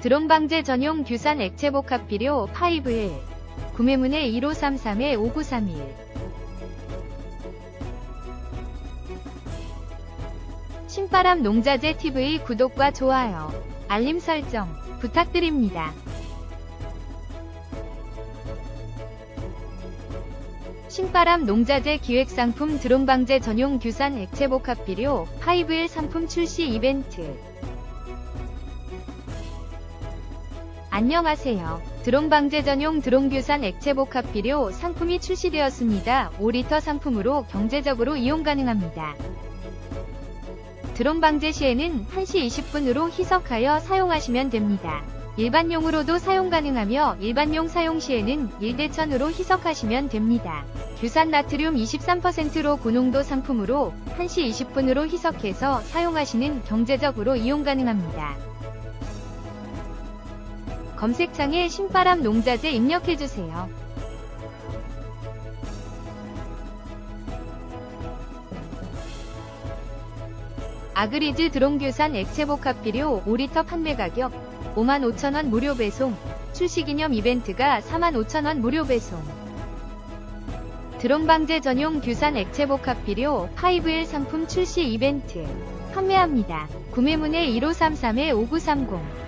드론 방제 전용 규산 액체 복합 비료 파이브일 구매문의 1533-5931 신바람 농자재 TV 구독과 좋아요, 알림 설정 부탁드립니다. 신바람 농자재 기획상품 드론 방제 전용 규산 액체 복합 비료 파이브일 상품 출시 이벤트 안녕하세요. 드론 방제 전용 드론 규산 액체 복합 비료 상품이 출시되었습니다. 5리터 상품으로 경제적으로 이용 가능합니다. 드론 방제 시에는 1시 20분으로 희석하여 사용하시면 됩니다. 일반용으로도 사용 가능하며 일반용 사용 시에는 1대 1000으로 희석하시면 됩니다. 규산 나트륨 23%로 고농도 상품으로 1시 20분으로 희석해서 사용하시는 경제적으로 이용 가능합니다. 검색창에 신바람 농자재 입력해주세요. 아그리즈 드론규산 액체복합 비료 5리터 판매 가격 55,000원 무료 배송 출시기념 이벤트가 45,000원 무료 배송 드론 방제 전용 규산 액체복합 비료 5일 상품 출시 이벤트 판매합니다. 구매문의 1533-5930